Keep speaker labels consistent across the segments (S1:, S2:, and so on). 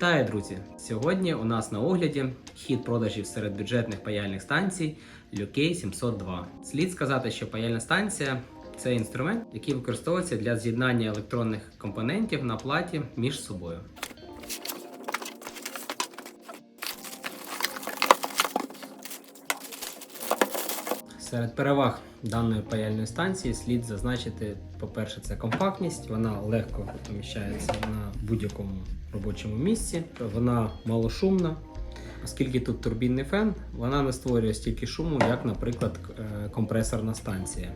S1: Вітаю, друзі! Сьогодні у нас на огляді хід продажів серед бюджетних паяльних станцій Люкей 702. Слід сказати, що паяльна станція це інструмент, який використовується для з'єднання електронних компонентів на платі між собою. Серед переваг даної паяльної станції слід зазначити, по-перше, це компактність, вона легко поміщається на будь-якому робочому місці, вона малошумна. Оскільки тут турбінний фен, вона не створює стільки шуму, як, наприклад, е, компресорна станція.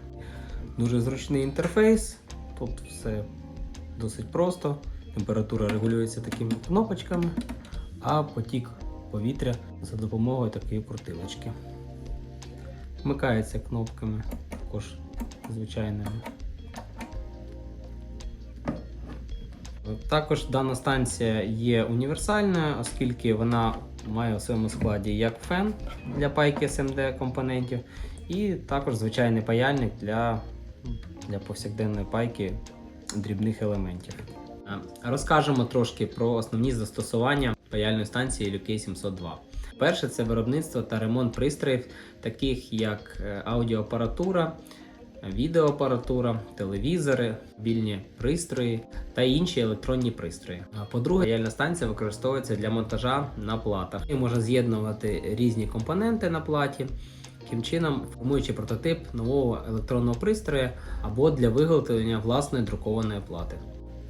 S1: Дуже зручний інтерфейс, тут все досить просто. Температура регулюється такими кнопочками, а потік повітря за допомогою такої крутилочки. Вмикається кнопками, також звичайними. Також дана станція є універсальною, оскільки вона має у своєму складі як фен для пайки SMD компонентів, і також звичайний паяльник для, для повсякденної пайки дрібних елементів. Розкажемо трошки про основні застосування паяльної станції LUK 702. Перше це виробництво та ремонт пристроїв, таких як е, аудіоапаратура, відеоапаратура, телевізори, мобільні пристрої та інші електронні пристрої. По-друге, паяльна станція використовується для монтажа на платах. І можна з'єднувати різні компоненти на платі. Таким чином, формуючи прототип нового електронного пристрою або для виготовлення власної друкованої плати.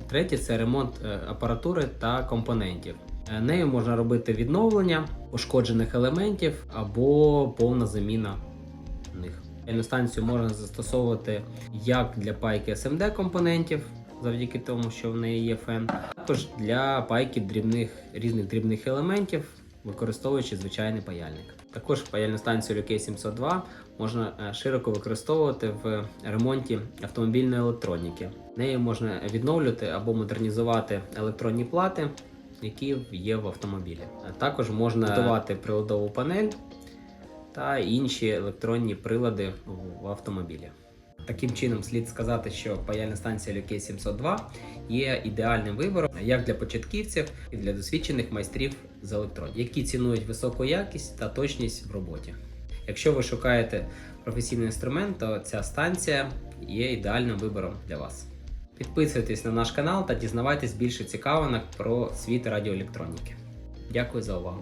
S1: Третє це ремонт е, апаратури та компонентів. Е, Нею можна робити відновлення пошкоджених елементів або повна заміна них. Паяльну станцію можна застосовувати як для пайки SMD компонентів, завдяки тому, що в неї є фен, також для пайки дрібних різних дрібних елементів, використовуючи звичайний паяльник. Також паяльну станцію LK 702 можна е, широко використовувати в ремонті автомобільної електроніки. Нею можна відновлювати або модернізувати електронні плати, які є в автомобілі. Також можна готувати приладову панель та інші електронні прилади в автомобілі. Таким чином, слід сказати, що паяльна станція LK 702 є ідеальним вибором як для початківців, і для досвідчених майстрів з електроніки, які цінують високу якість та точність в роботі. Якщо ви шукаєте професійний інструмент, то ця станція є ідеальним вибором для вас. Підписуйтесь на наш канал та дізнавайтесь більше цікавинок про світ радіоелектроніки. Дякую за увагу!